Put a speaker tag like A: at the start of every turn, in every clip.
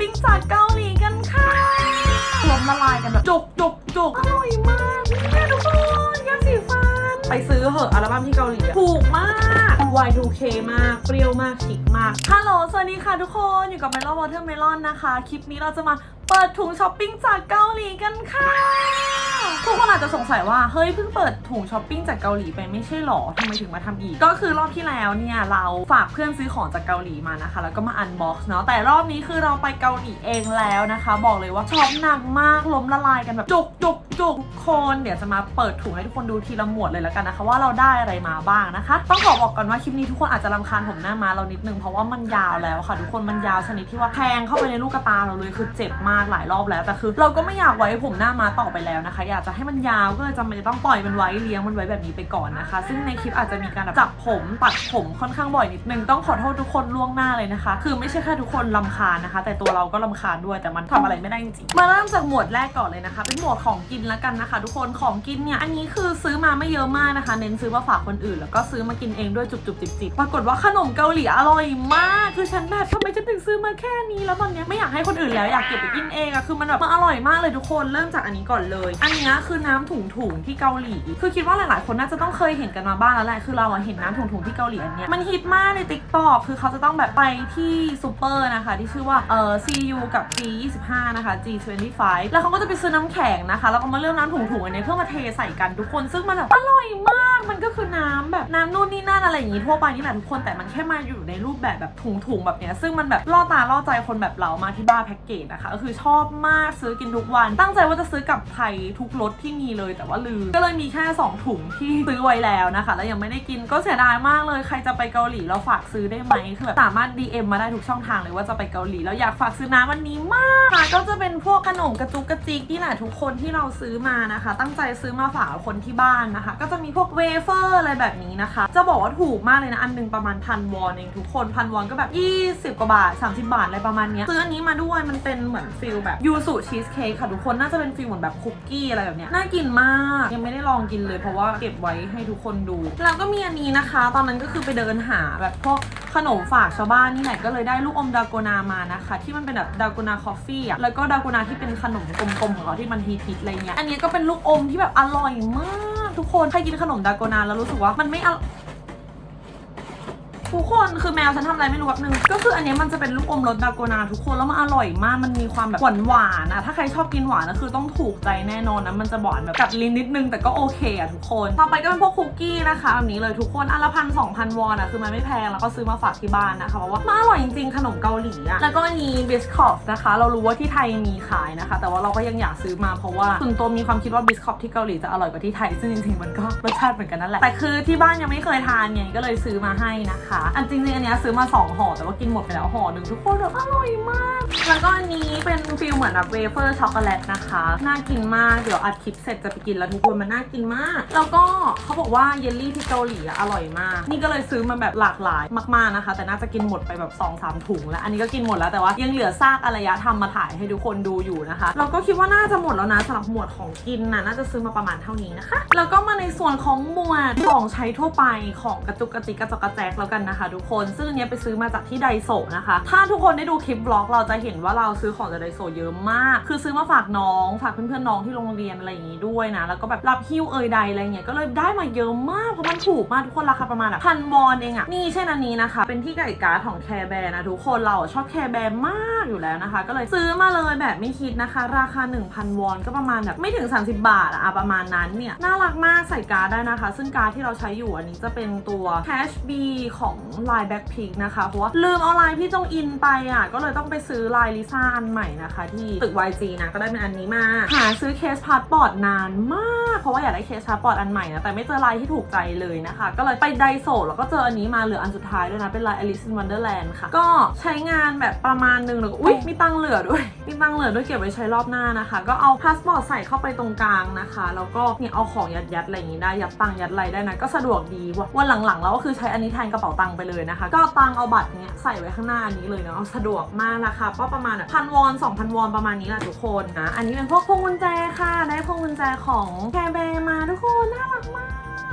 A: ปิ้งจากเกาหลีกันค่ะล้มละลายกันแบบจุกจุกจุกอร่อยมากเนี่ยทุกคนยาสีฟัน ไปซื้อเหอะอัลบั้มที่เกาหลีอะถูกมาก Y2K มาก เปรี้ยวมาก ชิคมาก ฮัลโหล สวัสดีค่ะทุกคน อยู่กับ Melon Watermelon นะคะ คลิปนี้เราจะมา เปิดถุงช้อปปิ้งจากเกาหลีกันค่ะ ทุกคนอาจจะสงสัยว่า เฮ้ยเพิ่งเปิดถุงช้อปปิ้งจากเกาหลีไปไม่ใช่หรอทำไมถึงมาทำอีก ก็คือรอบที่แล้วเนี่ยเราฝากเพื่อนซื้อของจากเกาหลีมานะคะ แล้วก็มาอันบ็อกซ์เนาะ แต่รอบนี้คือเราไปเกาหลีเองแล้วนะคะ บอกเลยว่าช็อปหนักมากล้มละลายกันแบบจุกจุกจุกคนเดี๋ยวจะมาเปิดถุงให้ทุกคนดูทีละหมวดเลยแล้วกันนะคะ ว่าเราได้อะไรมาบ้างนะคะ ต้องขอบอกก่อนว่าคลิปนี้ทุกคนอาจจะรำคาญผมหน้ามาเรานิดนึงเพราะว่ามันยาวแล้วค่ะ ทุกคนมันยาวชนิดที่ว่าแทงเข้าไปในลูกตาเราเลยคือเจ็บมากหลายรอบแล้วแต่คือ เราก็ไม่อยากไว้ผมหน้ามาต่อไปแล้วนะคะ อยากจะให้มันยาวก็เลยจำเป็นจะต้องปล่อยมันไว้เลี้ยงมันไว้แบบนี้ไปก่อนนะคะ ซึ่งในคลิปอาจจะมีการแบบจับผมปัดผมค่อนข้างบ่อยนิดนึงต้องขอโทษทุกคนล่วงหน้าเลยนะคะ คือไม่ใช่แค่ทุกคนลำคาญนะคะ แต่ตัวเราก็ลำคาญด้วยแต่มันทำอะไรไม่ได้จริงมาเริ่มจากหมวดแรกก่อนเลยนะคะ เป็นหมวดของกินแล้วกันนะคะ ทุกคนของกินเนี่ยอันนี้คือซื้อมาไม่เยอะมากนะคะ เน้นซื้อมาฝากคนอื่น แล้วก็ซื้อมากินเองด้วยจุบๆจิบๆปรากฏว่าขนมเกาหลีอร่อยมาก คือฉันแบบทำไมฉันถึงซื้อมาแค่นี้แล้วตอนนี้ไม่อยากให้คนอื่นแล้วอยากเก็บไปกินเองอะคือมันแบบมันอร่อยมากเลยทุกคนเริ่มจากอันนี้ก่อนเลย อันนี้คือน้ำถุงถุงๆที่เกาหลี คือคิดว่าหลาย ๆ คนน่าจะต้องเคยเห็นกันมาบ้างแล้วแหละคือเราอะเห็นน้ำถุงถุงๆที่เกาหลีอันเนี้ยมันฮิตมากในติ๊กต็อกคือเขาจะต้องแบบไปที่ซูเปอร์นะคะ ที่ชื่อว่าเอ่อ CU กับ G25 นะคะ G25 แล้วเขาก็จะไปซื้อน้ำแข็งนะคะแล้วก็มาเลือกน้ำถุงถุงๆอันนี้เพื่อมาเทใส่กันทุกคนซึ่งมันแบบอร่อยมากมันก็คือน้ำแบบน้ำนู่นนี่นั่นอะไรอย่างงี้ทั่วไปนี่แหละทุกคนแต่มันแค่มาอยู่ในรูปแบบแบบถุงๆแบบเนี้ยซึ่งมันแบบล่อตาล่อใจคนแบบเรามาที่บ้าแพ็กเกจนะคะก็คือชอบมากซื้อกินทุกวัน ตั้งใจว่าจะซื้อกับไทยทุกรสที่มีเลยแต่ว่าลืม ก็เลยมีแค่ 2 ถุงที่ซื้อไว้แล้วนะคะ แล้วยังไม่ได้กินก็เสียดายมากเลยใครจะไปเกาหลีเราฝากซื้อได้ไหมคือแบบสามารถ DM มาได้ทุกช่องทางเลยว่าจะไปเกาหลีแล้วอยากฝากซื้อน้ำวันนี้มากค่ะก็จะเป็นพวกขนมกระจุกกระจิกนี่แหละทุกคนที่เราซื้อมานะคะ ตั้งใจซื้อมาฝากคนที่บ้านนะคะ ก็จะมีพวกเวเฟอร์อะไรแบบนี้นะคะ จะบอกว่าถูกมากเลยนะอันหนึงประมาณพันวอนเองทุกคนพันวอนก็แบบ 20 กว่าบาท 30 บาทอะไรประมาณเนี้ยซื้ออันนี้มาด้วยมันเป็นเหมือนฟิลแบบยูสุชีสเค้กค่ะทุกคนน่าจะเป็นฟิลเหมือนแบบคุกกี้อะไรแบบเนี้ยน่ากินมากยังไม่ได้ลองกินเลยเพราะว่าเก็บไว้ให้ทุกคนดู แล้วก็มีอันนี้นะคะ ตอนนั้นก็คือไปเดินหาแบบพวกขนมฝากชาวบ้านนี่แหละก็เลยได้ลูกอมดาโกนามานะคะ ที่มันเป็นแบบดาโกนาคอฟฟี่อะแล้วก็ดาโกนาที่เป็นขนมกลมๆของเขาที่มันฮิตๆอะไรเงี้ยอันนี้ก็เป็นลูกอมที่แบบอร่อยมาก ทุกคนใครกินขนมดาโกนาแล้วรู้สึกว่ามันไม่อ ทุกคนคือแมวฉันทำอะไรไม่รู้แบบนึง ก็คืออันเนี้ยมันจะเป็นลูกอมรสดาโกนาทุกคนแล้วมันอร่อยมากมันมีความแบบหวานหวานๆอะถ้าใครชอบกินหวานนะคือต้องถูกใจแน่นอนนะมันจะหวานแบบกัดลิ้นนิดนึงแต่ก็โอเคอะทุกคนต่อไปก็เป็นพวกคุกกี้นะคะแบบนี้เลยทุกคนอันละพันสองพันวอนอะคือมันไม่แพงแล้วก็ซื้อมาฝากที่บ้านนะคะเพราะว่ามันอร่อยจริงๆขนมเกาหลีอะแล้วก็อันนี้บิสคอฟนะคะ เรารู้ว่าที่ไทยมีขายนะคะ แต่ว่าเราก็ยังอยากซื้อมาเพราะว่าส่วนตัวมีความคิดว่าบิสคอฟที่เกาหลีจะอร่อยกว่าที่ไทยซึ่งจริงๆมันก็รสชาติเหมือนกันนั่นแหละแต่คือที่บ้านยังไม่เคยทานไงก็เลยซื้อมาให้นะคะอันจริงๆอันเนี้ยซื้อมาสองห่อแต่ว่ากินหมดไปแล้วห่อหนึ่งทุกคนแบบอร่อยมาก แล้วก็อันนี้เป็นฟิลเหมือนแบบเวเฟอร์ช็อกโกแลตนะคะ น่ากินมาก เดี๋ยวอัดคลิปเสร็จจะไปกินแล้วทุกคนมันน่ากินมาก แล้วก็เขาบอกว่าเยลลี่ที่เกาหลีอร่อยมาก นี่ก็เลยซื้อมาแบบหลากหลายมากๆนะคะ แต่น่าจะกินหมดไปแบบ2อสามถุงแล้ว อันนี้ก็กินหมดแล้วแต่ว่ายังเหลือซากอารยธรรมมาถ่ายให้ทุกคนดูอยู่นะคะ เราก็คิดว่าน่าจะหมดแล้วนะสำหรับหมวดของกินนะน่าจะซื้อมาประมาณเท่านี้นะคะ แล้วก็มาในส่วนของหมวดของใช้ทั่วไปของกระจุกกระจิกกระจกกระแจกแล้วกันนะคะทุกคน ซึ่งอันเนี้ยไปซื้อมาจากที่ไดโซนะคะ ถ้าทุกคนได้ดูคลิปบล็อกเราจะเห็นว่าเราซื้อของจากไดโซเยอะมาก คือซื้อมาฝากน้องฝากเพื่อนๆน้องที่โรงเรียนอะไรอย่างงี้ด้วยนะ แล้วก็แบบรับฮิ้วเอยใดอะไรเงี้ย ก็เลยได้มาเยอะมาก เพราะมันถูกมากทุกคนราคาประมาณแบบพันวอนเองอะนี่เช่นอันนี้นะคะ เป็นที่ไก่การ์ดของแคร์แบร์นะทุกคน เราชอบแคร์แบร์มากอยู่แล้วนะคะ ก็เลยซื้อมาเลยแบบไม่คิดนะคะ ราคา 1,000 วอนก็ประมาณแบบไม่ถึง 30 บาทอะอะประมาณนั้นเนี่ย น่ารักมากใส่การ์ดได้นะคะ ซึ่งการ์ดที่เราใช้อยู่อันนี้จะเป็นตัว Cash B ของ Line Backpink นะคะ เพราะว่าลืมเอาลายพี่จงอินไปอะ ก็เลยต้องไปซื้อลายลิซ่าอันใหม่นะคะ ที่ตึก YG นะก็ได้เป็นอันนี้มา หาซื้อเคสพาสปอร์ตนานมาก เพราะว่าอยากได้เคสพาสปอร์ตอันใหม่นะ แต่ไม่เจอลายที่ถูกใจเลยนะคะ ก็เลยไปไดโซะแล้วก็เจออันนี้มาเหลืออันสุดท้ายด้วยนะ เป็นลาย Alice in Wonderland ค่ะ ก็ใช้งานแบบประมาณนึงแล้วก็อุ๊ยมีตังค์เหลือด้วย มีตังค์เหลือด้วยเก็บไว้ใช้รอบหน้านะคะ ก็เอาพาสปอร์ตใส่เข้าไปตรงกลางนะคะ แล้วก็เนี่ยเอาของยัดยัดๆอะไรอย่างนี้ได้ ยัดตังค์ยัดอะไรได้นะ ก็สะดวกดีว่ะวันหลังๆเราก็คือใช้อันนี้แทนกระเป๋าตังังไปเลยนะคะ ก็ตังเอาบัตรเนี้ยใส่ไว้ข้างหน้านนี้เลยเนาะสะดวกมากนะคะก็ประมาณแบบพันวอนสองพันวอนประมาณนี้แหละทุกคนนะอันนี้เป็นพวกพวงกุญแจค่ะ ได้พวงกุญแจของแคร์แบร์มาด้วย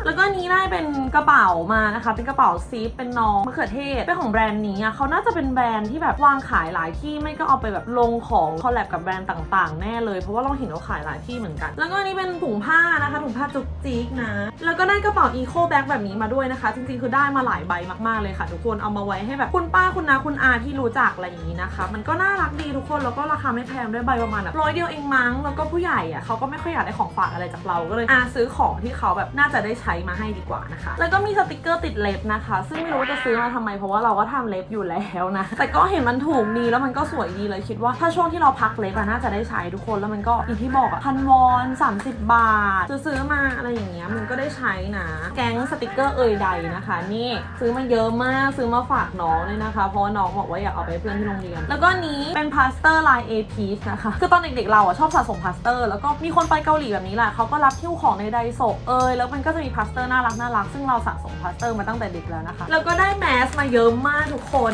A: แล้วก็นี้ได้เป็นกระเป๋ามานะคะ เป็นกระเป๋าซีฟเป็นน้องมะเขือเทศเป็นของแบรนด์นี้อะเขาน่าจะเป็นแบรนด์ที่แบบวางขายหลายที่ไม่ก็เอาไปแบบลงของคอลแลบกับแบรนด์ต่างๆ แน่เลยเพราะว่าเราเห็นเขาขายหลายที่เหมือนกัน แล้วก็อันนี้เป็นถุงผ้านะคะถุงผ้าจุกจิกนะ แล้วก็ได้กระเป๋าอีโคแบ็กแบบนี้มาด้วยนะคะ จริงๆคือได้มาหลายใบมากๆเลยค่ะ ทุกคนเอามาไว้ให้แบบคุณป้าคุณนาคุณอาที่รู้จักอะไรอย่างนี้นะคะ มันก็น่ารักดีทุกคนแล้วก็ราคาไม่แพงด้วยใบประมาณแบบร้อยเดียวเองมั้งแล้วก็ผู้ใหญ่อะเขาก็ไม่ค่อยอยากได้ของฝากอะไรจากเราก็เลยอาซื้อของที่เขาแบบน่าจะได้ใช้มาให้ดีกว่านะคะ แล้วก็มีสติกเกอร์ติดเล็บนะคะ ซึ่งไม่รู้ว่าจะซื้อมาทำไมเพราะว่าเราก็ทำเล็บอยู่แล้วนะ แต่ก็เห็นมันถูกดีแล้วมันก็สวยดีเลยคิดว่าถ้าช่วงที่เราพักเล็บอะน่าจะได้ใช้ทุกคนแล้วมันก็อย่างที่บอกอะพันวอน30 บาทจะซื้อมาอะไรอย่างเงี้ยมันก็ได้ใช้นะ แก๊งสติกเกอร์เอ่ยใดนะคะ นี่ซื้อมาเยอะมากซื้อมาฝากน้องเลยนะคะ เพราะว่าน้องบอกว่าอยากเอาไปเพื่อนที่โรงเรียน แล้วก็นี้เป็นพาสเตอร์ลายเอพีชนะคะ คือตอนเด็กๆเราอะชอบสะสมพาสเตอร์ แล้วก็มีคนไปเกาหลีแบบนี้แหละเขาก็รับหิ้วของในไดโซเอยแล้วมันก็จะมีพาสเตอร์น่ารักน่ารักซึ่งเราสะสมพาสเตอร์มาตั้งแต่เด็กแล้วนะคะ แล้วก็ได้แมสมาเยอะมากทุกคน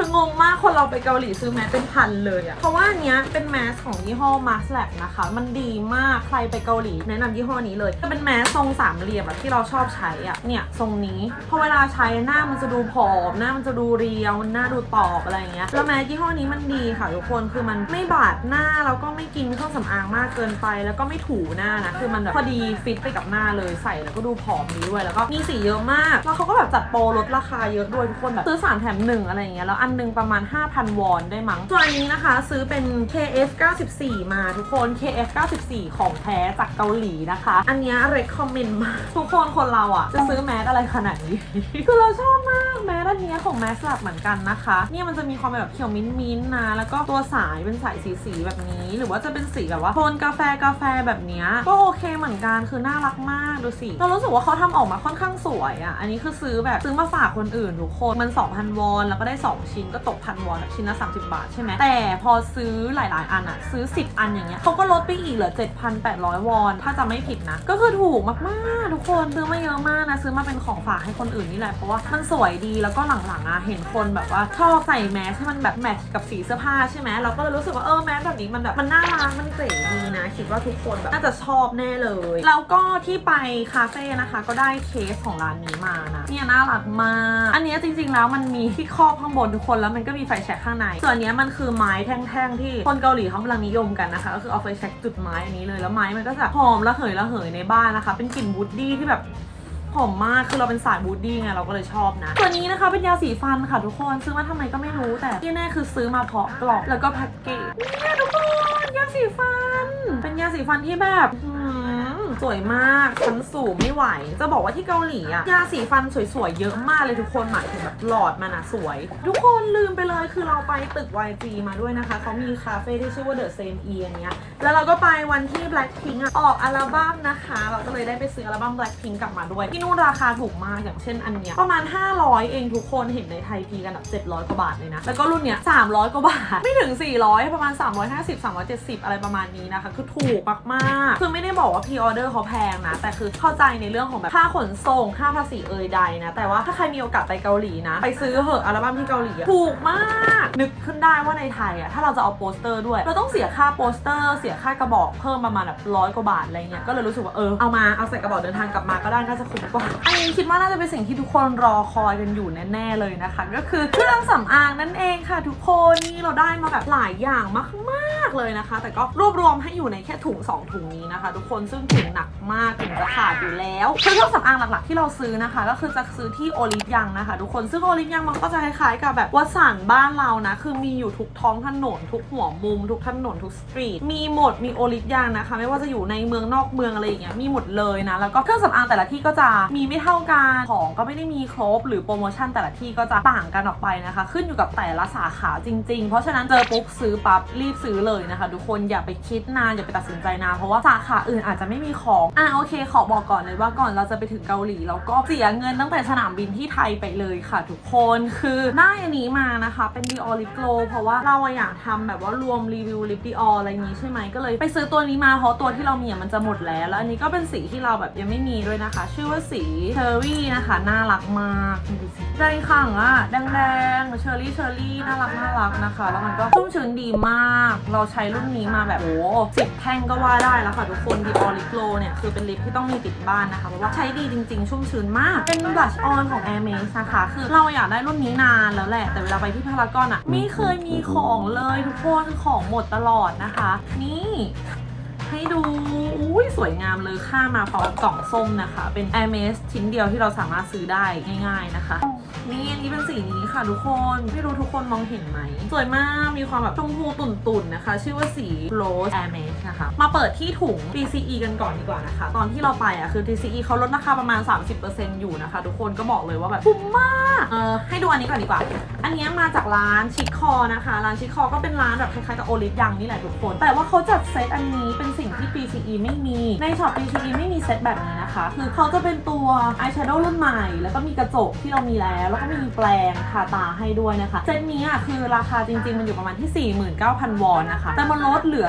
A: คืองงมากคนเราไปเกาหลีซื้อแมสเป็นพันเลยอะเพราะว่าอันเนี้ยเป็นแมสของยี่ห้อ m a s l a b นะคะ มันดีมากใครไปเกาหลีแนะนำยี่ห้อนี้เลยจะเป็นแมสทรงสามเหลี่ยมแบบที่เราชอบใช้อะเนี่ยทรงนี้พอเวลาใช้หน้ามันจะดูผอมหน้ามันจะดูเรียวหน้าดูตอบอะไรเงี้ยแล้วแมสยี่ห้อนี้มันดีค่ะทุกคนคือมันไม่บาดหน้าแล้วก็ไม่กินเครื่องสำอางมากเกินไป แล้วก็ไม่ถูหน้านะคือมันแบบพอดีฟิตไปกับหน้าเลยใส่แล้วก็ดูผอมดีด้วยแล้วก็มีสีเยอะมากแล้วเขาก็แบบจัดโปรลดราคาเยอะด้วยทุกคนแบบซื้อสามแถมหนึ่งอะไรเงี้ยแล้วอันหนึงประมาณ 5,000 วอนได้มั้งส่วนอันนี้นะคะซื้อเป็น KF 94มาทุกคน KF 94ของแท้จากเกาหลีนะคะ อันเนี้ย recommend มากทุกคนคนเราอะ จะซื้อแมสอะไรขนาดนี้ คือเราชอบมากแมสอันเนี้ยของแมสลับเหมือนกันนะคะ เนี่ยมันจะมีความแบบเขียวมิ้นมิ้นท์ๆนะ แล้วก็ตัวสายเป็นสายสีสีๆแบบนี้ หรือว่าจะเป็นสีแบบว่าโทนกาแฟกาแฟแบบเนี้ยก็โอเคเหมือนกันคือน่ารักมากดูสิเรารู้สึกว่าเขาทำออกมาค่อนข้างสวยอะอันนี้คือซื้อแบบซื้อมาฝากคนอื่นทุกคนมัน 2,000 วอนแล้วก็ได้ 2ชิ้นก็ตกพันวอนชิ้นละ30 บาทใช่ไหมแต่พอซื้อหลาย ๆ อันอะซื้อ 10 อันอย่างเงี้ยเขาก็ลดไปอีกเหลือ 7,800 วอน ถ้าจะไม่ผิดนะ ก็คือถูกมากๆ ทุกคนซื้อมาเยอะมากนะ ซื้อมาเป็นของฝากให้คนอื่นนี่แหละเพราะว่ามันสวยดีแล้วก็หลัง ๆอะเห็นคนแบบว่าชอบใส่แมสให้มันแบบแมทช์กับสีเสื้อผ้าใช่ไหมเราก็เลยรู้สึกว่าเออแมสแบบนี้มันแบบมันน่ารักมันเก๋ดีนะ คิดว่าทุกคนแบบน่าจะชอบแน่เลย แล้วก็ที่ไปคาเฟ่นะคะ ก็ได้เคสของร้านนี้มานะเนี่ยน่ารักมาก อันนี้จริงๆแล้วมันมีที่ครอบข้างบนทุกคนแล้วมันก็มีไฟแช็กข้างใน ส่วนนี้มันคือไม้แท่งๆ ที่คนเกาหลีเขากำลังนิยมกันนะคะก็คือเอาไฟแช็กจุดไม้อันนี้เลยแล้วไม้มันก็จะหอมระเหยระเหยในบ้านนะคะ เป็นกลิ่นวูดดี้ที่แบบหอมมากคือเราเป็นสายบูดดี้ไงเราก็เลยชอบนะ ตัวนี้นะคะเป็นยาสีฟันค่ะทุกคนซื้อมาทำไมก็ไม่รู้แต่ที่แน่คือซื้อมาเพาะกล่องแล้วก็แพ็กเกจเนี่ยทุกคนยาสีฟัน เป็นยาสีฟันที่แบบ สวยมากชั้นสูงไม่ไหว จะบอกว่าที่เกาหลีอะยาสีฟันสวยๆ เยอะมากเลยทุกคนหมายถึงแบบหลอดมันอะสวย ทุกคนลืมไปเลยคือเราไปตึก YG มาด้วยนะคะ เขามีคาเฟ่ที่ชื่อว่า The Same E อันเนี้ยแล้วเราก็ไปวันที่ Blackpink อะออกอัลบั้มนะคะ เราก็เลยได้ไปซื้ออัลบั้ม Blackpink กลับมาด้วย ที่นู่นราคาถูกมากอย่างเช่นอันเนี้ยประมาณ 500 เองทุกคนเห็นในไทยพีกันแบบ700กว่าบาทเลยนะแล้วก็รุ่นเนี้ย300กว่าบาทไม่ถึง 400 ประมาณ 350 370 อะไรประมาณนี้นะคะ คือถูกมากๆคือไม่ได้บอกว่าพ r ออเดอร์เขาแพงนะ แต่คือเข้าใจในเรื่องของแบบค่าขนส่งค่าภาษีเอ่ยใดนะ แต่ว่าถ้าใครมีโอกาสไปเกาหลีนะ ไปซื้อเหอะอัลบั้มที่เกาหลีถูกมาก นึกขึ้นได้ว่าในไทยอะถ้าเราจะเอาโปสเตอร์ด้วย เราต้องเสียค่าโปสเตอร์ เสียค่ากระบอกเพิ่มประมาณแบบร้อยกว่าบาทอะไรเงี้ยก็เลยรู้สึกว่าเออเอามาเอาใส่กระบอกเดินทางกลับมาก็ได้น่าจะคุ้มกว่าอันนี้คิดว่าน่าจะเป็นสิ่งที่ทุกคนรอคอยกันอยู่แน่ๆเลยนะคะ ก็คือเครื่องสำอางนั่นเองค่ะทุกคนนี่เราได้มาแบบหลายอย่างมากๆเลยนะคะ แต่ก็รวบรวมให้อยู่ในแค่ถุงสองถุงนี้นะคะ ทุกคนซึ่งถุงหนักมากถึงจะขาดอยู่แล้วเครื่องสำอางหลักๆที่เราซื้อนะคะ ก็คือจะซื้อที่โอลิฟยังนะคะ ทุกคนซึ่งโอลิฟยังมันก็จะคล้ายๆกับแบบวัดสันบ้านเรานะ คือมีอยู่ทุกท้องถนนทุกหัวมุมทุกถนนทุกสตรีทมีหมดมีโอลิฟยังนะคะ ไม่ว่าจะอยู่ในเมืองนอกเมืองอะไรอย่างเงี้ยมีหมดเลยนะแล้วก็เครื่องสำอางแต่ละที่ก็จะมีไม่เท่ากันของก็ไม่ได้มีครบ หรือโปรโมชั่นแต่ละที่ก็จะต่างกันออกไปนะคะ ขึ้นอยู่กับแต่ละสาขาจริง ๆ เพราะฉะนั้นเจอปุ๊บซื้อปั๊บรีบซื้อเลยนะคะ ทุกคนอย่าไปคิดนานอย่าไปตัดสินใจนานเพราะว่าสาขาอื่นอาจจะไม่มีของอะโอเค ขอบอกก่อนเลยว่าก่อนเราจะไปถึงเกาหลีเราก็เสียเงินตั้งแต่สนามบินที่ไทยไปเลยค่ะทุกคนคือได้อันนี้มานะคะเป็น Dior Lip Glow เพราะว่าเราอยากทำแบบว่ารวมรีวิวลิป Dior อะไรอย่างงี้ใช่ไหมก็เลยไปซื้อตัวนี้มาเพราะตัวที่เรามีมันจะหมดแล้ว แล้วอันนี้ก็เป็นสีที่เราแบบยังไม่มีด้วยนะคะ ชื่อว่าสีเชอร์รี่นะคะน่ารักมากดูสิดงขังอะแดงแดงเชอร์รี่เชอร์รี่น่ารักน่ารักนะคะ แล้วมันก็ชุ่มชื้นดีมาก เราใช้รุ่นนี้มาแบบโอ้สิบแท่งก็ว่าได้แล้วค่ะทุกคนดีออลิโกเนี่ย คือเป็นลิปที่ต้องมีติดบ้านนะคะ เพราะว่าใช้ดีจริง ๆ ชุ่มชื้นมาก เป็นบลัชออนของ Air m a x นะคะ คือเราอยากได้รุ่นนี้นานแล้วแหละ แต่เวลาไปที่พารากอนอะไม่เคยมีของเลยทุกคนของหมดตลอดนะคะ นี่ให้ดู อุ้ยสวยงามเลยค่ามาพร้อมกล่องส้มนะคะ เป็น a i r m e s ชิ้นเดียวที่เราสามารถซื้อได้ง่าย ๆ นะคะ นี่อันนี้เป็นสีนี้ค่ะทุกคน ไม่รู้ทุกคนมองเห็นไหม สวยมาก มีความแบบชมพูตุ่นๆนะคะ ชื่อว่าสี Rose a i r m e s นะคะ มาเปิดที่ถุง TCE กันก่อนดีกว่านะคะ ตอนที่เราไปอะคือ TCE เขาลดราคาประมาณ 30%อยู่นะคะ ทุกคนก็บอกเลยว่าแบบคุ้มมากเออให้ดูอันนี้ก่อนดีกว่า อันนี้มาจากร้านชิคคอนะคะ ร้านชิคคอก็เป็นร้านแบบคล้ายๆกับโอลิฟยังนี่แหละทุกคน แต่ว่าเขาจัดเซตอันนี้เป็นสิ่งที่ PCE ไม่มี ในช็อป PCE ไม่มีเซตแบบนี้นะคะ คือเขาจะเป็นตัวอายแชโดว์รุ่นใหม่ แล้วก็มีกระจกที่เรามีแล้วแล้วก็มีแปรงทาตาให้ด้วยนะคะ เซตนี้อะคือราคาจริง ๆ มันอยู่ประมาณที่ 49,000 วอนนะคะ แต่มันลดเหลือ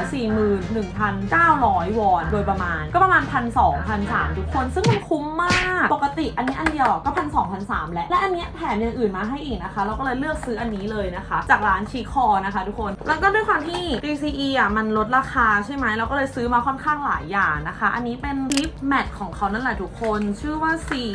A: 41,900 วอน โดยประมาณ ก็ประมาณ 1,200 1,300ทุกคน ซึ่งมันคุ้มมาก ปกติอันนี้อันเดียวก็1,200 1,300แล้ว และอันนี้แถมอย่างอื่นมาให้อีกนะคะ เราก็เลยเลือกซื้ออันนี้เลยนะคะ จากร้านชีคอนะคะ ทุกคน แล้วก็ด้วยความที่ DCE อะมันลดราคาใช่ไหมเราก็เลยซื้อมาค่อนข้างหลายอย่างนะคะ อันนี้เป็นลิปแมทของเขานั่นแหละทุกคน ชื่อว่าสี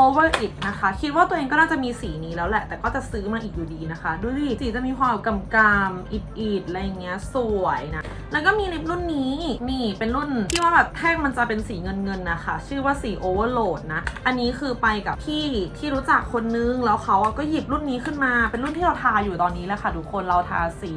A: Over It นะคะ คิดว่าตัวเองก็น่าจะจะมีสีนี้แล้วแหละ แต่ก็จะซื้อมาอีกอยู่ดีนะคะ ดูดิสีจะมีความกำกำอิดอิดๆอะไรอย่างเงี้ยสวยนะ แล้วก็มีลิปรุ่นนี้นี่เป็นรุ่นที่ว่าแบบแท่งมันจะเป็นสีเงินเงินๆนะคะ ชื่อว่าสี Overload นะ อันนี้คือไปกับพี่ที่รู้จักคนนึง แล้วเขาก็หยิบรุ่นนี้ขึ้นมา เป็นรุ่นที่เราทาอยู่ตอนนี้แหละค่ะทุกคนเราทาสี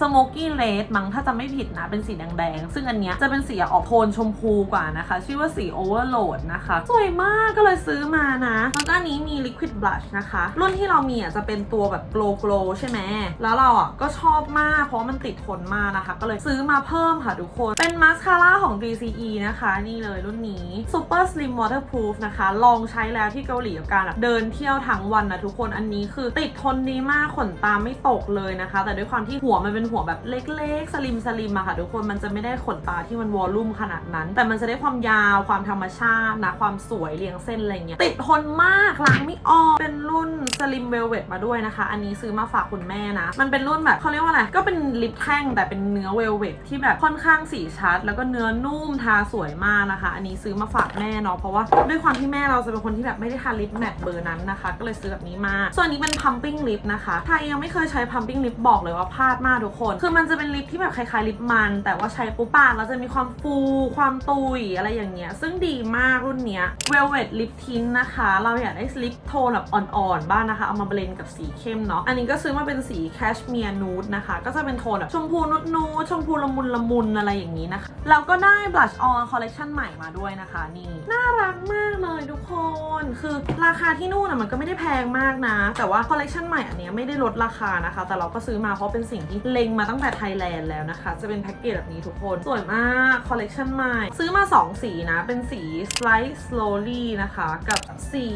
A: Smoky Red มั้งถ้าจะไม่ผิดนะเป็นสีแดงๆซึ่งอันเนี้ยจะเป็นสีออกโทนชมพูกว่านะคะ ชื่อว่าสี Overload นะคะ สวยมากก็เลยซื้อมานะ แล้วก็อันนี้มี Liquid Blush นะคะ รุ่นที่เรามีอะจะเป็นตัวแบบ glow glow ใช่ไหมแล้วเราอะก็ชอบมากเพราะมันติดทนมากนะคะ ก็เลยซื้อมาเพิ่มค่ะทุกคน เป็นมาสคาร่าของ DCE นะคะ นี่เลยรุ่นนี้ Super Slim Waterproof นะคะ ลองใช้แล้วที่เกาหลีกับการเดินเที่ยวทั้งวันนะทุกคนอันนี้คือติดทนดีมากขนตาไม่ตกเลยนะคะ แต่ด้วยความที่หัวมันเป็นหัวแบบเล็กๆ สลิมสลิมอะค่ะทุกคนมันจะไม่ได้ขนตาที่มันวอลลุ่มขนาดนั้น แต่มันจะได้ความยาวความธรรมชาตินะความสวยเรียงเส้นอะไรเงี้ยติดทนมากล้างไม่ออกเป็นรุ่น Slim Velvet มาด้วยนะคะ อันนี้ซื้อมาฝากคุณแม่นะ มันเป็นรุ่นแบบเขาเรียกว่าอะไร ก็เป็นลิปแท่งแต่เป็นเนื้อเวลเวทที่แบบค่อนข้างสีชัด แล้วก็เนื้อนุ่มทาสวยมากนะคะ อันนี้ซื้อมาฝากแม่เนาะ เพราะว่าด้วยความที่แม่เราจะเป็นคนที่แบบไม่ได้ทาลิปแมทเบอร์นั้นนะคะ ก็เลยซื้อแบบนี้มา ส่วนนี้เป็น pumping lip นะคะถ้ายังไม่เคยใช้ pumping lip บอกเลยว่าพลาดมากทุกคน คือมันจะเป็นลิปที่แบบคล้ายๆลิปมัน แต่ว่าใช้ปุ๊บปากแล้วจะมีความฟูความตุยอะไรอย่างเงี้ย ซึ่งดีมากรุ่นเนี้ย velvet lip tint นะคะ เราอยากได้ลิปโทนแบบอ่อนๆบ้างนะคะ เอามาเบลนกับสีเข้มเนาะ อันนี้ก็ซื้อมาเป็นสี cashmere nude นะคะ ก็จะเป็นโทนแบบชมพูนุดนูดชมพูละมุนละมุนอะไรอย่างนี้นะคะ แล้วก็ได้ blush on collection ใหม่มาด้วยนะคะนี่น่ารักมากเลยทุกคน คือราคาที่นู่นอะมันก็ไม่ได้แพงมากนะ แต่ว่า collection ใหม่อันนี้ไม่ได้ลดราคานะคะ แต่เราก็ซื้อมาเพราะเป็นสิ่งที่เล็งมาตั้งแต่ไทยแลนด์แล้วนะคะ จะเป็นแพ็กเกจแบบนี้ทุกคน สวยมาก collection ใหม่ ซื้อมา 2 สีนะ เป็นสี slice slowly นะคะ กับสี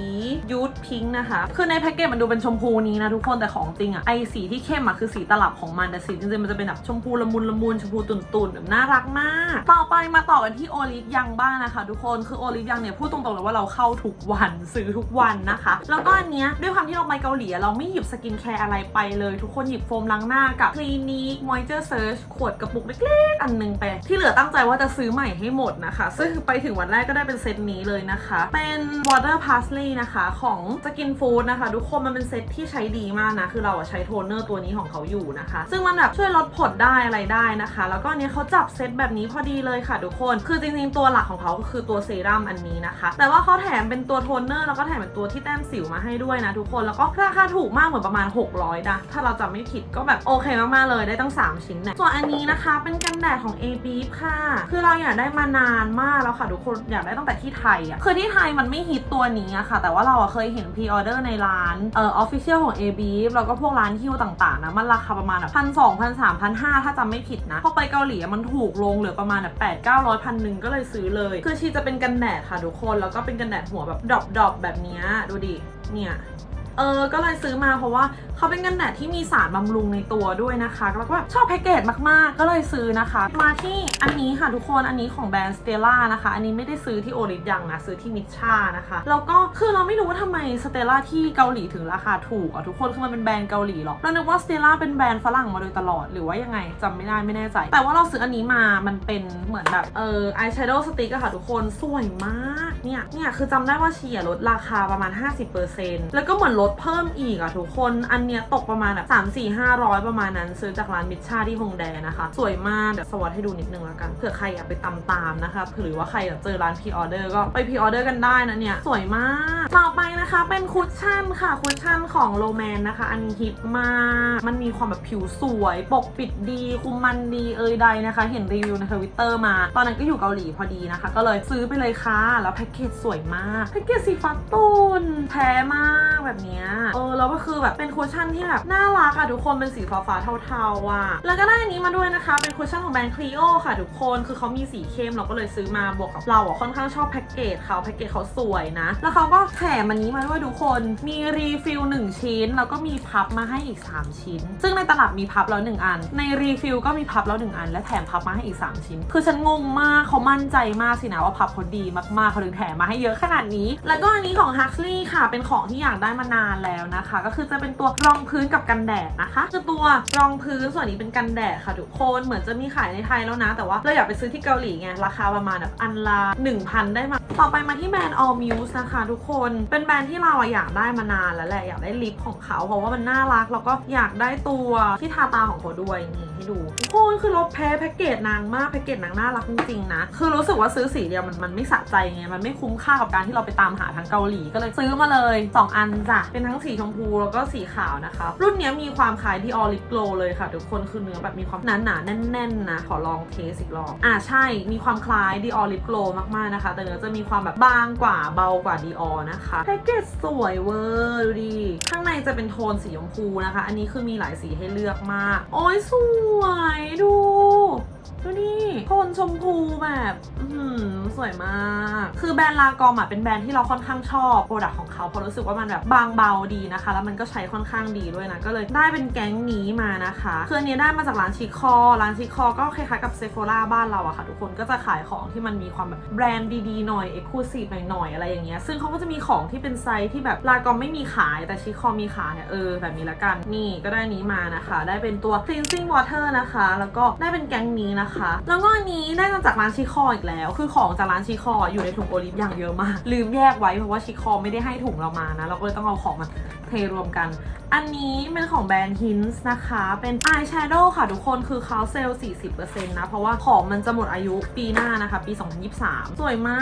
A: youth pink นะคะคือในแพ็กเกจมันดูเป็นชมพูนี้นะทุกคนแต่ของจริงอะไอสีที่เข้มอะคือสีตลับของมันแต่สีจริงๆมันจะเป็นแบบชมพูละมุนละมุนชมพูตุ่นๆแบบน่ารักมาก ต่อไปมาต่อกันที่โอลิฟยังบ้างนะคะ ทุกคนคือโอลิฟยังเนี่ยพูดตรงๆเลยว่าเราเข้าทุกวันซื้อทุกวันนะคะ แล้วก็อันเนี้ยด้วยความที่เราไปเกาหลีเราไม่หยิบสกินแคร์อะไรไปเลยทุกคนหยิบโฟมล้างหน้ากับ Clinique Moisture Surge ขวดกระปุกเล็กๆอันหนึงไปที่เหลือตั้งใจว่าจะซื้อใหม่ให้หมดนะคะ ซึ่งไปถึงวันแรกก็ได้เป็นเซตนี้เลยนะคะ เป็น Water Parsley นะคะของ Skin Food นนะคะ ทุกคนมันเป็นเซตที่ใช้ดีมากนะ คือเราใช้โทนเนอร์ตัวนี้ของเขาอยู่นะคะ ซึ่งมันแบบช่วยลดผดได้อะไรได้นะคะ แล้วก็เนี้ยเขาจับเซตแบบนี้พอดีเลยค่ะทุกคน คือจริงๆ ตัวหลักของเขาก็คือตัวเซรั่มอันนี้นะคะ แต่ว่าเขาแถมเป็นตัวโทนเนอร์แล้วก็แถมเป็นตัวที่แต้มสิวมาให้ด้วยนะทุกคน แล้วก็ราคาถูกมากเหมือนประมาณ 600นะถ้าเราจำไม่ผิดก็แบบโอเคมากๆเลยได้ตั้ง 3 ชิ้นเนี่ยส่วนอันนี้นะคะเป็นกันแดดของ a b ค่ะ คือเราอยากได้มานานมากแล้วค่ะทุกคนอยากได้ตั้งแต่ที่ไทยอะคือที่ไทยมันไม่ฮิตตัวนี้อะค่ะ แต่ว่าเราเคยเห็นพรีออเดอร์ในร้านเอ่อออฟฟิเชียลของ a b แล้วก็พวกร้านฮิวต่างๆนะมันราคาประมาณแบบพันสองพันสามพันห้าถ้าจำไม่ผิดนะ พอไปเกาหลีมันถูกลงเหลือประมาณแบบแปดเก้าร้อยพันหนึ่งก็เลยซื้อเลย คือชีจะเป็นกันแดดค่ะทุกคน แล้วก็เป็นกันแดดหัวแบบดรอปๆแบบนี้ดูดิเนี่ย เออก็เลยซื้อมาเพราะว่าเขาเป็นกันแดดที่มีสารบำรุงในตัวด้วยนะคะแล้วก็แบบชอบแพ็กเกจมากๆ ก็เลยซื้อนะคะ มาที่อันนี้ค่ะทุกคนอันนี้ของแบรนด์ Stella นะคะ อันนี้ไม่ได้ซื้อที่โอลิฟยังนะซื้อที่มิชชานะคะแล้วก็คือเราไม่รู้ว่าทำไม Stella ที่เกาหลีถึงราคาถูกอะทุกคนคือมันเป็นแบรนด์เกาหลีหรอกเรานึกว่า Stella เป็นแบรนด์ฝรั่งมาโดยตลอดหรือว่ายังไงจำไม่ได้ไม่แน่ใจ แต่ว่าเราซื้ออันนี้มามันเป็นเหมือนแบบเอออายแชโดว์สติ๊กอะค่ะทุกคนสวยมากเนี่ยเนี่ยคือจำได้ว่าเฉียลดราคาประมาณ 50%แล้วก็เหมือนลดเพิ่มอีกอะทุกคนอันเนี้ยตกประมาณแบบ3 4 500ประมาณนั้น ซื้อจากร้านมิชชาที่ฮงแดนะคะ สวยมากเดี๋ยวสวอตให้ดูนิดนึงแล้วกันเผื่อใครอยากไปตามตามๆนะคะหรือว่าใครอยากเจอร้านพีออเดอร์ก็ไปพีออเดอร์กันได้นะเนี่ยสวยมากต่อไปนะคะเป็นคุชชั่นค่ะคุชชั่นของโรแมนนะคะ อันนี้ฮิตมาก มันมีความแบบผิวสวย ปกปิดดีคุมมันดีเอ่ยใดนะคะ เห็นรีวิวในทวิตเตอร์มา ตอนนั้นก็อยู่เกาหลีพอดีนะคะ ก็เลยซื้อไปเลยค่ะแล้วแพ็กเกจสวยมากแพ็กเกจสีฟ้าตูนแท้มากแบบนี้เนี้ย เออแล้วก็คือแบบเป็นคุชชั่นที่แบบน่ารักอะทุกคนเป็นสีฟ้าฟ้าๆเทาๆอะแล้วก็ได้อันนี้มาด้วยนะคะ เป็นคุชชั่นของแบรนด์คลีโอค่ะทุกคน คือเขามีสีเข้มเราก็เลยซื้อมาบวกกับเราอะค่อนข้างชอบแพ็กเกจเขาแพ็กเกจเขาสวยนะ แล้วเขาก็แถมอันนี้มาด้วยทุกคน มีรีฟิล1ชิ้น แล้วก็มีพับมาให้อีก 3 ชิ้น ซึ่งในตลับมีพับแล้ว1อัน ในรีฟิลก็มีพับแล้ว1อัน และแถมพับมาให้อีก 3 ชิ้น คือฉันงงมากเขามั่นใจมากสินะว่าพับเขาดีมากๆเขาถึงแถมมาให้เยอะขนาดนี้ แล้วก็อันนี้ของ Huxley ค่ะเป็นของที่อยากได้มานานแล้วนะคะ ก็คือจะเป็นตัวรองพื้นกับกันแดดนะคะคือตัวรองพื้นส่วนนี้เป็นกันแดดค่ะทุกคนเหมือนจะมีขายในไทยแล้วนะ แต่ว่าเราอยากไปซื้อที่เกาหลีไงราคาประมาณแบบอันละ1,000 ได้มา ต่อไปมาที่แบรนด์ All Muse นะคะ ทุกคน เป็นแบรนด์ที่เราอยากได้มานานแล้วแหละ อยากได้ลิปของเขาเพราะว่ามันน่ารัก แล้วก็อยากได้ตัวที่ทาตาของเขาด้วยนี่ให้ดู ทุกคนคือเราแพ้แพ็กเกจนางมาก แพ็กเกจนางน่ารักจริงๆนะ คือรู้สึกว่าซื้อสีเดียวมันมันไม่สะใจไง มันไม่คุ้มค่ากับการที่เราไปตามหาทางเกาหลีก็เลยซื้อมาเลย 2 อันจ้ะ เป็นทั้งสีชมพูแล้วก็สีขาวนะคะ รุ่นนี้มีความคล้ายที่ออลิฟโกลเลยค่ะทุกคน คือเนื้อแบบมีความหนาหนาแน่นๆนะ ขอลองเทสอีกรอบ อ่าใช่ มีความคล้ายดีออลิโกลมากๆนะคะ แต่เนื้อจะมีความแบบบางกว่าเบากว่าดีออนะคะแพ็กเกจสวยเวอร์ดูดิข้างในจะเป็นโทนสีชมพูนะคะ อันนี้คือมีหลายสีให้เลือกมาก โอ้ยสวยดู ดูดิโทนชมพูแบบอื้อหือสวยมาก คือแบรนด์ลากอมอะเป็นแบรนด์ที่เราค่อนข้างชอบโปรดักต์ของเขาเพราะรู้สึกว่ามันแบบบางเบาดีนะคะ แล้วมันก็ใช้ค่อนข้างดีด้วยนะ ก็เลยได้เป็นแก๊งนี้มานะคะคืออันนี้ได้มาจากร้านชิคอร้านชิคอก็คล้ายๆกับเซโฟ a าบ้านเราอะค่ะ ทุกคนก็จะขายของที่มันมีความแบบแบรนด์ดีๆหน่อยเอ็กซ์คลูซีฟหน่อยๆอะไรอย่างเงี้ยซึ่งเขาก็จะมีของที่เป็นไซส์ที่แบบลากอมไม่มีขายแต่ชิคอมีขายอะเออแบบนี้ละกันนี่ก็ได้นี้มานะคะ ได้เป็นตัว cleansing water นะคะ แล้วก็ได้เป็นแก๊งนี้นะคะแล้วก็อันนี้ได้มาจากร้านชิคออีกแล้ว คือของจากร้านชิคออยู่ในถุงโอลิฟอย่างเยอะมาก ลืมแยกไว้เพราะว่าชิคอไม่ได้ให้ถุงเรามานะ เราก็เลยต้องเอาของมาเทรวมกัน อันนี้เป็นของแบรนด์ Hints นะคะ เป็นอายแชโดว์ค่ะทุกคน คือเขาเซลล์ 40%นะ เพราะว่าของมันจะหมดอายุปีหน้านะคะ ปี 2023 สวยมา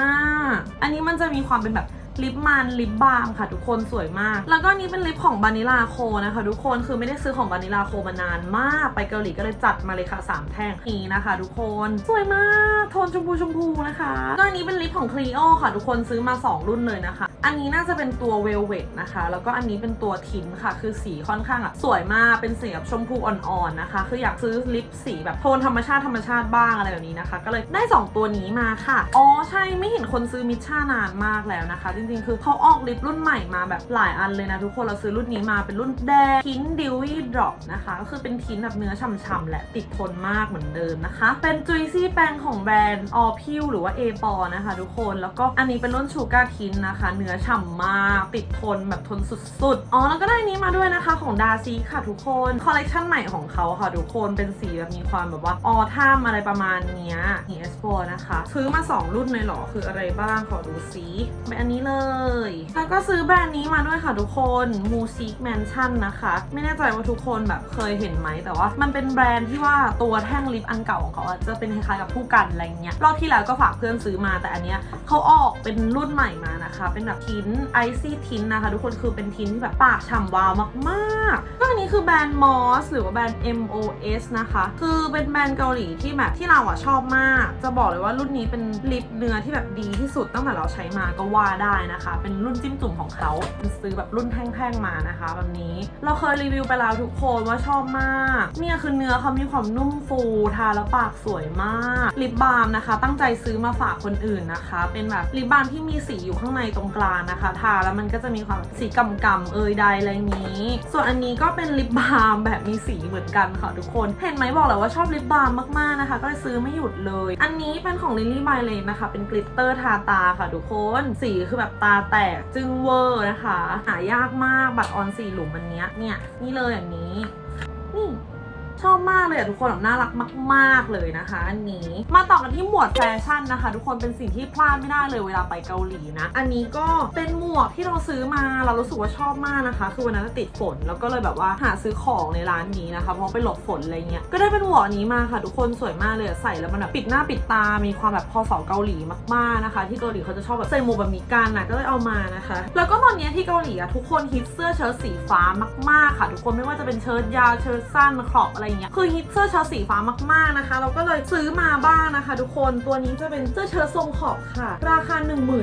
A: ก อันนี้มันจะมีความเป็นแบบ ลิปมันลิปบาล์มค่ะทุกคนสวยมาก แล้วก็นี้เป็นลิปของบานิลาโคนะคะทุกคนคือไม่ได้ซื้อของบานิลาโคมานานมาก ไปเกาหลีก็เลยจัดมาเลยค่ะสามแท่งนี้นะคะทุกคนสวยมาก โทนชมพูชมพูนะคะ ก็อันนี้เป็นลิปของคลีโอค่ะทุกคนซื้อมา 2 รุ่นเลยนะคะ อันนี้น่าจะเป็นตัว Velvet นะคะ แล้วก็อันนี้เป็นตัวทินค่ะ คือสีค่อนข้างอะสวยมากเป็นสีแบบชมพูอ่อนๆนะคะ คืออยากซื้อลิปสีแบบโทนธรรมชาติธรรมชาติบ้างอะไรแบบนี้นะคะ ก็เลยได้ 2 ตัวนี้มาค่ะ อ๋อใช่ไม่เห็นคนซื้อมิชชานานมากแล้วนะคะ จริงๆ คือเขาออกลิปรุ่นใหม่มาแบบหลายอันเลยนะทุกคนเราซื้อรุ่นนี้มาเป็นรุ่นแดงทินดิวี่ดรอปนะคะก็คือเป็นทินแบบเนื้อฉ่ำๆและติดทนมากเหมือนเดิมนะคะ เป็นจุยซี่แปรงของแบรนด์ออพิวหรือว่า a ปอนะคะ ทุกคนแล้วก็อันนี้เป็นรุ่นชูการ์ทินนะคะเนื้อฉ่ำมาก ติดทนแบบทนสุดๆ อ๋อ แล้วก็ได้นี้มาด้วยนะคะของดาซีค่ะทุกคน คอลเลกชันใหม่ของเขาค่ะทุกคนเป็นสีแบบมีความแบบว่าออทัมอะไรประมาณเนี้ยนี่เอสโปนะคะ ซื้อมา 2 รุ่นเลยหรอ คืออะไรบ้างขอดูซิเป็นอันนี้เลย แล้วก็ซื้อแบรนด์นี้มาด้วยค่ะทุกคน Music Mansion นะคะ ไม่แน่ใจว่าทุกคนแบบเคยเห็นไหมแต่ว่า มันเป็นแบรนด์ที่ว่าตัวแท่งลิปอันเก่าของเขาจะเป็นคล้ายๆกับผู้กันอะไรเงี้ยรอบที่แล้วก็ฝากเพื่อนซื้อมาแต่อันเนี้ยเขาออกเป็นรุ่นใหม่มานะคะ เป็นแบบทินไอซี่ทินนะคะ ทุกคนคือเป็นทินที่แบบปากฉ่ำวาวมากๆก็อันนี้คือแบรนด์ Moss หรือว่าแบรนด์ MOS นะคะ คือเป็นแบรนด์เกาหลีที่แบบที่เราอะชอบมาก จะบอกเลยว่ารุ่นนี้เป็นลิปเนื้อที่แบบดีที่สุดตั้งแต่เราใช้มาก็ว่าได้นะคะ เป็นรุ่นจิ้มจุ่มของเขาซื้อแบบรุ่นแท่งๆมานะคะ แบบนี้เราเคยรีวิวไปแล้วทุกคนว่าชอบมาก เนี่ยคือเนื้อเขามีความนุ่มฟูทาแล้วปากสวยมากลิปบาล์มนะคะ ตั้งใจซื้อมาฝากคนอื่นนะคะ เป็นแบบลิปบาล์มที่มีสีอยู่ข้างในตรงกลางนนะคะ ทาแล้วมันก็จะมีความสีกำๆเอยใดอะไรนี้ ส่วนอันนี้ก็เป็นลิปบาล์มแบบมีสีเหมือนกันค่ะทุกคน เห็นไหมบอกเลยว่าชอบลิปบาล์มมากๆนะคะ ก็เลยซื้อไม่หยุดเลย อันนี้เป็นของ Lily by Lane นะคะ เป็นกลิตเตอร์ทาตาค่ะทุกคน สีคือแบบตาแตกจึงเวอร์นะคะ หายากมากบัตรออนสีหลุมอันเนี้ยเนี่ยนี่เลยอันนี้นี่ ชอบมากเลยอะทุกคนแบบน่ารักมาก ๆ เลยนะคะอันนี้มาต่อกันที่หมวดแฟชั่นนะคะ ทุกคนเป็นสิ่งที่พลาดไม่ได้เลยเวลาไปเกาหลีนะ อันนี้ก็เป็นหมวกที่เราซื้อมาเรารู้สึกว่าชอบมากนะคะ คือวันนั้นติดฝนแล้วก็เลยแบบว่าหาซื้อของในร้านนี้นะคะเพราะไปหลบฝนอะไรเงี้ยก็ได้เป็นหมวกนี้มาค่ะ ทุกคนสวยมากเลยใส่แล้วมันแบบปิดหน้าปิดตา มีความแบบพอสอเกาหลีมากๆนะคะ ที่เกาหลีเขาจะชอบแบบใส่หมวกแบบนี้กันนะก็เลยเอามานะคะ แล้วก็ตอนเนี้ยที่เกาหลีอะทุกคนฮิตเสื้อเชิ้ตสีฟ้ามาก ๆค่ะ ทุกคนไม่ว่าจะเป็นเชิ้ตยาวเชิ้ตสั้นครอปอะไรเงี้ยคือฮิตเสื้อเชิ้ตสีฟ้ามากๆนะคะ เราก็เลยซื้อมาบ้างนะคะ ทุกคนตัวนี้จะเป็นเสื้อเชิ้ตทรงขอบค่ะ ราคา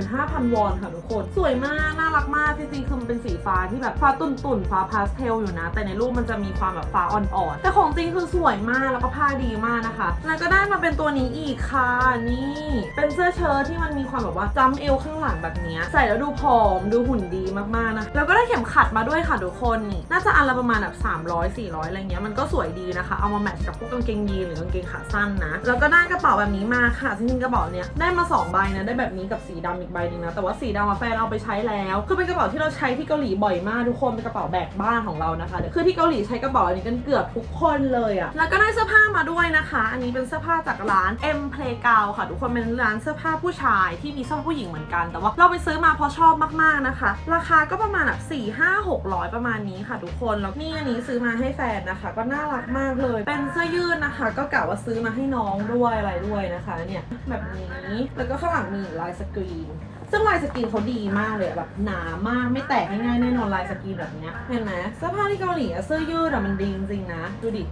A: 15,000 วอนค่ะทุกคนสวยมากน่ารักมากจริงๆคือมันเป็นสีฟ้าที่แบบฟ้าตุ่นๆฟ้าพาสเทลอยู่นะ แต่ในรูปมันจะมีความแบบฟ้าอ่อนๆแต่ของจริงคือสวยมากแล้วก็ผ้าดีมากนะคะ แล้วก็ได้มาเป็นตัวนี้อีกค่ะนี่เป็นเสื้อเชิ้ตที่มันมีความแบบว่าจำเอวข้างหลังแบบนี้ใส่แล้วดูผอมดูหุ่นดีมากๆนะแล้วก็ได้เข็มขัดมาด้วยค่ะทุกคนนี่น่าจะอันละประมาณแบบ300 400อะไรเงี้ยมันก็สวยดีนะคะ เอามาแมทช์กับพวกกางเกงยีนหรือกางเกงขาสั้นนะ แล้วก็ได้กระเป๋าแบบนี้มาค่ะ จริงๆกระเป๋าเนี้ยได้มาสองใบนะ ได้แบบนี้กับสีดำอีกใบหนึงนะ แต่ว่าสีดำมาแฟนเอาไปใช้แล้ว คือเป็นกระเป๋าที่เราใช้ที่เกาหลีบ่อยมากทุกคน เป็นกระเป๋าแบกบ้านของเรานะคะ คือที่เกาหลีใช้กระเป๋าอันนี้กันเกือบทุกคนเลยอะแล้วก็ได้เสื้อผ้ามาด้วยนะคะ อันนี้เป็นเสื้อผ้าจากร้าน M Playground ค่ะ ทุกคน เป็นร้านเสื้อผ้าผู้ชายที่มีเสื้อผ้าผู้หญิงเหมือนกัน แต่ว่าเราไปซื้อมาเพราะชอบมากๆนะคะ ราคาก็ประมาณแบบสี่ห้าหกร้อยประมาณนี้ค่ะ ทุกคน แล้วนี่อันนี้ซื้อมาให้แฟนนะคะ ก็น่ารักมากเลย เป็นเสื้อยืดนะคะ ก็กะว่าซื้อมาให้น้องด้วยอะไรด้วยนะคะเนี่ยแบบนี้แล้วก็ข้างหลังมีลายสกรีน ซึ่งลายสกรีนเขาดีมากเลยอะแบบหนามากไม่แตกง่ายๆแน่นอนลายสกรีนแบบเนี้ยเห็นไหมเสื้อผ้าที่เกาหลีอะเสื้อยืดอะมันดีจริงๆนะดูดิ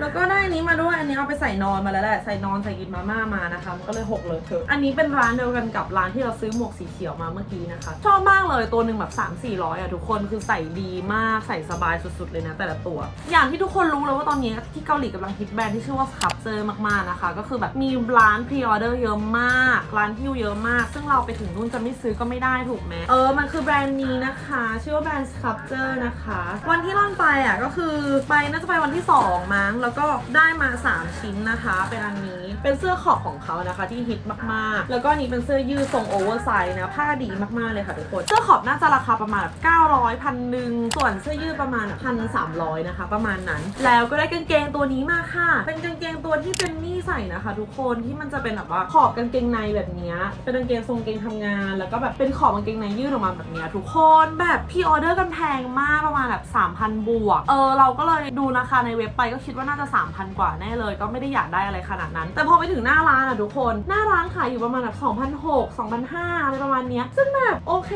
A: แล้วก็ได้อันนี้มาด้วยอันนี้เอาไปใส่นอนมาแล้วแหละใส่นอนใส่กินมาม่ามานะคะมันก็เลยหกเลยเถอะอันนี้เป็นร้านเดียวกันกับร้านที่เราซื้อหมวกสีเขียวมาเมื่อกี้นะคะชอบมากเลยตัวหนึ่งแบบ3 4 0 0อะทุกคนคือใส่ดีมากใส่สบายสุดๆเลยนะแต่ละตัว อย่างที่ทุกคนรู้เลยว่าตอนนี้ที่เกาหลีกำลังฮิตแบรนด์ที่ชื่อว่าสครับเจอร์มากๆนะคะ ก็คือแบบมีร้านพรีออเดอร์เยอะมาก ร้านฮิวเยอะมาก ซึ่งเราไปถึงนู่นจะไม่ซื้อก็ไม่ได้ถูกไหมเออ มันคือแบรนด์นี้นะคะ ชื่อว่าแบรนด์สครับเจอร์นะคะ วันที่ล่อนไปอะก็คือไปน่าจะไปวันที่ 2 มั้ง แล้วก็ได้มา 3 ชิ้นนะคะ เป็นอันนี้เป็นเสื้อขอบของเขานะคะ ที่ฮิตมากๆ แล้วก็นี้เป็นเสื้อยืดทรงโอเวอร์ไซส์นะผ้าดีมากๆเลยค่ะทุกคน เสื้อขอบน่าจะราคาประมาณแบบ900พันหนึ่งส่วนเสื้อยืดประมาณพันสามร้อยนะคะ ประมาณนั้น แล้วก็ได้กางเกงตัวนี้มาค่ะ เป็นกางเกงตัวที่เจนนี่ ใส่นะคะ ทุกคนที่มันจะเป็นแบบว่าขอบกางเกงในแบบนี้เป็นกางเกงทรงเกงทำงาน แล้วก็แบบเป็นขอบกางเกงในยืดออกมาแบบนี้ทุกคนแบบพี่ออเดอร์กันแพงมากประมาณแบบ 3,000 บวก เออเราก็เลยดูราคาในเว็บไปก็คิดว่าน่าจะ 3,000 กว่าแน่เลย ก็ไม่ได้อยากได้อะไรขนาดนั้น แต่พอไปถึงหน้าร้านอะทุกคนหน้าร้านขายอยู่ประมาณแบบ2,600 2,500อะไรประมาณนี้ซึ่งแบบโอเค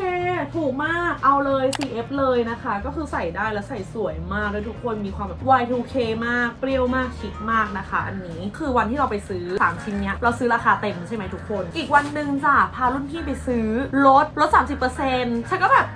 A: ถูกมากเอาเลย CF เลยนะคะ ก็คือใส่ได้แล้วใส่สวยมากเลยทุกคนมีความแบบ Y2K มากเปรี้ยวมากชิคมากนะคะ อันนี้คือวันที่เราไปซื้อ 3 ชิ้นเนี้ยเราซื้อราคาเต็มใช่ไหมทุกคน อีกวันหนึ่งจ้ะพารุ่นพี่ไปซื้อลดลด 30%ฉันก็แบบ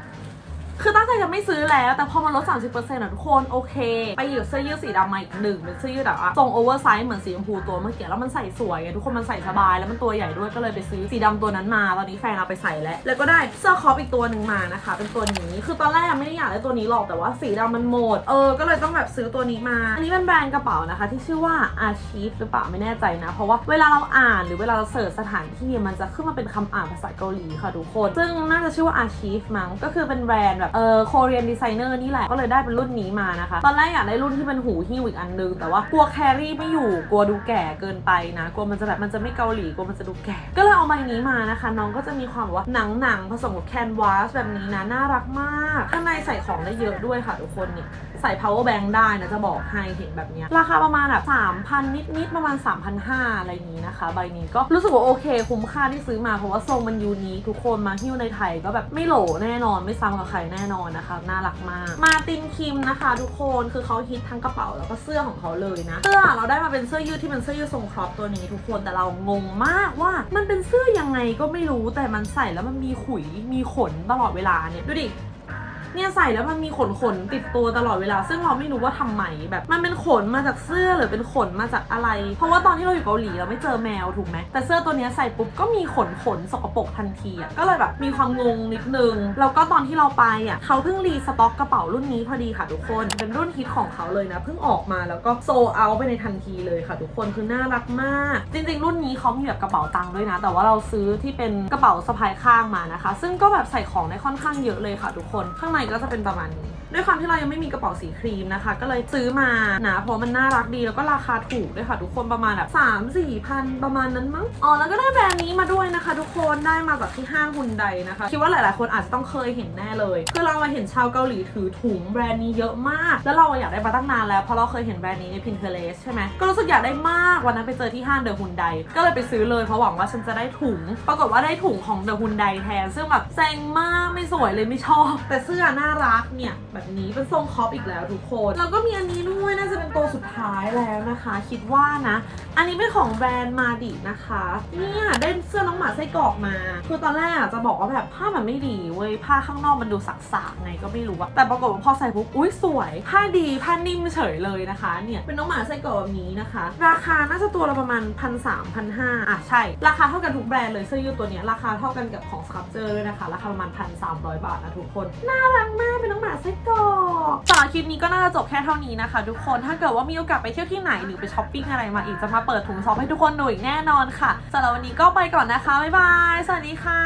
A: คือตั้งใจจะไม่ซื้อแล้ว แต่พอมันลด 30%อะทุกคนโอเค ไปหยิบเสื้อยืดสีดำมาอีกหนึ่งเป็นเสื้อยืดแบบว่าทรงโอเวอร์ไซส์เหมือนสีชมพูตัวเมื่อกี้แล้วมันใส่สวยไงทุกคนมันใส่สบายแล้วมันตัวใหญ่ด้วยก็เลยไปซื้อสีดำตัวนั้นมา ตอนนี้แฟนเอาไปใส่แล้ว แล้วก็ได้เสื้อคอปอีกตัวหนึ่งมานะคะ เป็นตัวนี้คือตอนแรกไม่ได้อยากได้ตัวนี้หรอกแต่ว่าสีดำมันหมดเออก็เลยต้องแบบซื้อตัวนี้มา อันนี้เป็นแบรนด์กระเป๋านะคะ ที่ชื่อว่า Archive หรือเปล่าไม่แน่ใจนะเพราะว่าเวลาเราอ่านหรือเวลาเราเสิร์ชสถานที่มันจะขึ้นมาเป็นคำอ่านภาษาเกาหลีค่ะทุกคน ซึ่งน่าจะชื่อว่า Archive มั้งก็คือเป็นแบรนด์แบบเออ Korean designer นี่แหละ ก็เลยได้เป็นรุ่นนี้มานะคะ ตอนแรกอยากได้รุ่นที่เป็นหูหิ้วอีกอันนึง แต่ว่ากลัวแครี่ไม่อยู่ กลัวดูแก่เกินไปนะ กลัวมันจะแบบมันจะไม่เกาหลี กลัวมันจะดูแก่ ก็เลยเอาใบนี้มานะคะ น้องก็จะมีความว่าหนังหนังๆผสมกับแคนวาสแบบนี้นะ น่ารักมาก ข้างในใส่ของได้เยอะด้วยค่ะทุกคนเนี่ย ใส่ power bank ได้นะ จะบอกให้เห็นแบบนี้ ราคาประมาณแบบ3,000 นิดๆ ประมาณ 3,500 อะไรอย่างนี้นะคะ ใบนี้ก็รู้สึกว่าโอเค คุ้มค่าที่ซื้อมา เพราะว่าทรงมันยูนิคทุกคน มาหิ้วในไทยก็แบบไม่โหลแน่นอน ไม่ซ้ำกับใครแน่นอนนะคะ น่ารักมาก มาตินคิมนะคะทุกคนคือเขาฮิตทั้งกระเป๋าแล้วก็เสื้อของเขาเลยนะ เสื้อเราได้มาเป็นเสื้อยืดที่เป็นเสื้อยืดทรงครอปตัวนี้ทุกคนแต่เรางงมากว่า มันเป็นเสื้อยังไงก็ไม่รู้แต่มันใส่แล้วมันมีขุยมีขนตลอดเวลาเนี่ยดูดิ เนี่ยใส่แล้วมันมีขนขนติดตัวตลอดเวลา ซึ่งเราไม่รู้ว่าทำไมแบบมันเป็นขนมาจากเสื้อหรือเป็นขนมาจากอะไร เพราะว่าตอนที่เราอยู่เกาหลีเราไม่เจอแมวถูกไหมแต่เสื้อตัวนี้ใส่ปุ๊บก็มีขนขนสกปรกทันทีอะก็เลยแบบมีความงงนิดนึงแล้วก็ตอนที่เราไปอะเขาเพิ่งรีสต็อกกระเป๋ารุ่นนี้พอดีค่ะทุกคนเป็นรุ่นฮิตของเขาเลยนะเพิ่งออกมาแล้วก็โซเอาไปในทันทีเลยค่ะ ทุกคนคือน่ารักมาก จริง ๆ รุ่นนี้เขามีแบบกระเป๋าตังค์ด้วยนะ แต่ว่าเราซื้อที่เป็นกระเป๋าสะพายข้างมานะคะ ซึ่งก็แบบใส่ของได้ค่อนข้างเยอะเลยค่ะ ทุกคนข้างในก็จะเป็นประมาณนี้ ด้วยความที่เรายังไม่มีกระเป๋าสีครีมนะคะ ก็เลยซื้อมานะเพราะมันน่ารักดีแล้วก็ราคาถูกด้วยค่ะ ทุกคนประมาณแบบ3 4พันประมาณนั้นมั้งอ๋อแล้วก็ได้แบรนด์นี้มาด้วยนะคะ ทุกคนได้มาจากที่ห้างฮุนไดนะคะ คิดว่าหลาย ๆ คนอาจจะต้องเคยเห็นแน่เลยคือเรามาเห็นชาวเกาหลีถือถุงแบรนด์นี้เยอะมาก แล้วเราอยากได้มาตั้งนานแล้วเพราะเราเคยเห็นแบรนด์นี้ใน Pinterest ใช่ไหมก็รู้สึกอยากได้มากวันนั้นไปเจอที่ห้างเดอะฮุนไดก็เลยไปซื้อเลยเพราะหวังว่าฉันจะได้ถุง ปรากฏว่าได้ถุงของเดอะฮุนไดแทนซึ่งแบบแซงมากไม่สวยเลยไม่ชอบ แต่เสื้อน่ารักเนี่ยแบบนี้เป็นทรงคอปอีกแล้วทุกคน แล้วก็มีอันนี้ด้วยน่าจะเป็นตัวสุดท้ายแล้วนะคะ คิดว่านะ อันนี้เป็นของแบรนด์มาดินะคะเนี่ยได้เสื้อน้องหมาไส้กรอกมา คือตอนแรกจะบอกว่าแบบผ้ามันไม่ดีเว้ยผ้าข้างนอกมันดูสักๆไงก็ไม่รู้อะแต่ปรากฏว่าพอใส่ปุ๊บอุ้ยสวยผ้าดีผ้านิ่มเฉยเลยนะคะเนี่ยเป็นน้องหมาไส้กรอกแบบนี้นะคะ ราคาน่าจะตัวละประมาณพันสามพันห้าอะใช่ ราคาเท่ากันทุกแบรนด์เลยเสื้อยืดตัวเนี้ยราคาเท่ากันกับของสครับเจอร์ด้วยนะคะราคาประมาณพันสามร้อยบาทนะทุกคนน่ารักมากเป็นน้องหมาไส้กอกสำหรคลิปนี้ก็น่าจะจบแค่เท่านี้นะคะ ทุกคนถ้าเกิดว่ามีโอกาสไปเที่ยวที่ไหนหรือไปช้อปปิ้งอะไรมาอีกจะมาเปิดถุงซองให้ทุกคนดูอีกแน่นอนค่ะสำหรับวันนี้ก็ไปก่อนนะคะบ๊ายบายสวัสดีค่ะ